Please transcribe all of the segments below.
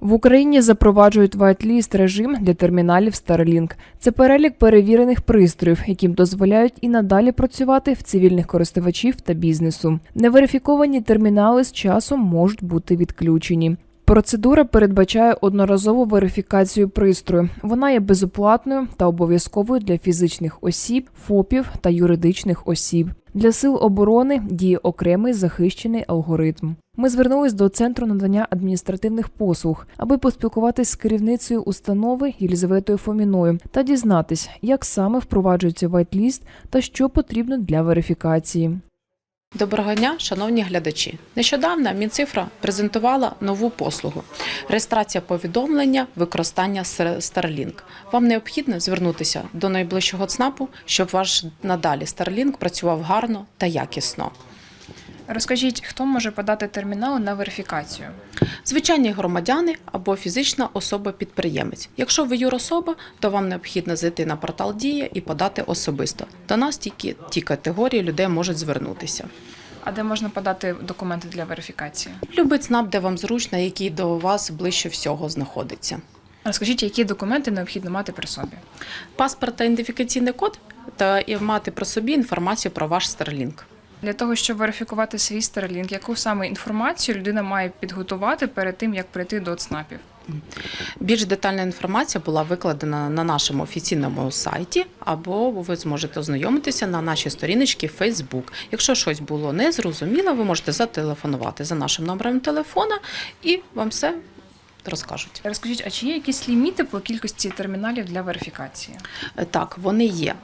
В Україні запроваджують вайтліст режим для терміналів Starlink. Це перелік перевірених пристроїв, яким дозволяють і надалі працювати в цивільних користувачів та бізнесу. Неверифіковані термінали з часом можуть бути відключені. Процедура передбачає одноразову верифікацію пристрою. Вона є безоплатною та обов'язковою для фізичних осіб, ФОПів та юридичних осіб. Для сил оборони діє окремий захищений алгоритм. Ми звернулись до центру надання адміністративних послуг, аби поспілкуватись з керівницею установи Єлізаветою Фоміною та дізнатись, як саме впроваджується whitelist та що потрібно для верифікації. Доброго дня, шановні глядачі. Нещодавно Мінцифра презентувала нову послугу реєстрація повідомлення використання Starlink. Вам необхідно звернутися до найближчого ЦНАПу, щоб ваш надалі Starlink працював гарно та якісно. Розкажіть, хто може подати термінал на верифікацію? Звичайні громадяни або фізична особа-підприємець. Якщо ви юрособа, то вам необхідно зайти на портал Дія і подати особисто. До нас тільки ті категорії людей можуть звернутися. А де можна подати документи для верифікації? Любий ЦНАП, де вам зручно, який до вас ближче всього знаходиться. Розкажіть, які документи необхідно мати при собі? Паспорт та ідентифікаційний код та і мати про собі інформацію про ваш Starlink. Для того, щоб верифікувати свій Starlink, яку саме інформацію людина має підготувати перед тим, як прийти до ЦНАПів? Більш детальна інформація була викладена на нашому офіційному сайті, або ви зможете ознайомитися на нашій сторіночці Facebook. Якщо щось було незрозуміло, ви можете зателефонувати за нашим номером телефона і вам все розкажуть. Розкажіть, а чи є якісь ліміти по кількості терміналів для верифікації? Е, Так, вони є.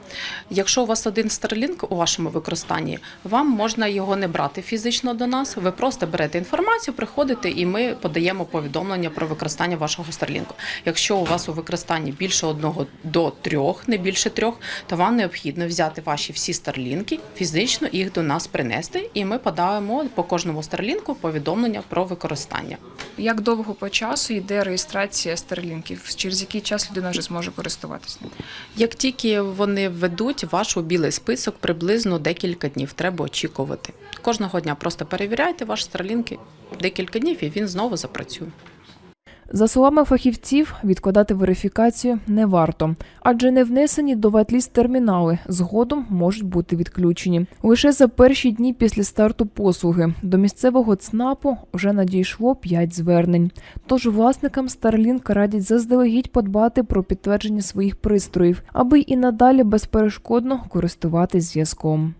Якщо у вас один Starlink у вашому використанні, вам можна його не брати фізично до нас. Ви просто берете інформацію, приходите, і ми подаємо повідомлення про використання вашого Starlink. Якщо у вас у використанні більше одного до трьох, не більше трьох, то вам необхідно взяти ваші всі Starlink, фізично їх до нас принести, і ми подаємо по кожному Starlink повідомлення про використання. Як довго по часу йде реєстрація старлінків? Через який час людина вже зможе користуватися? Як тільки вони введуть ваш у білий список, приблизно декілька днів треба очікувати. Кожного дня просто перевіряйте ваш Starlink декілька днів, і він знову запрацює. За словами фахівців, відкладати верифікацію не варто, адже не внесені до whitelist термінали згодом можуть бути відключені. Лише за перші дні після старту послуги до місцевого ЦНАПу вже надійшло 5 звернень. Тож власникам Starlink радять заздалегідь подбати про підтвердження своїх пристроїв, аби і надалі безперешкодно користуватись зв'язком.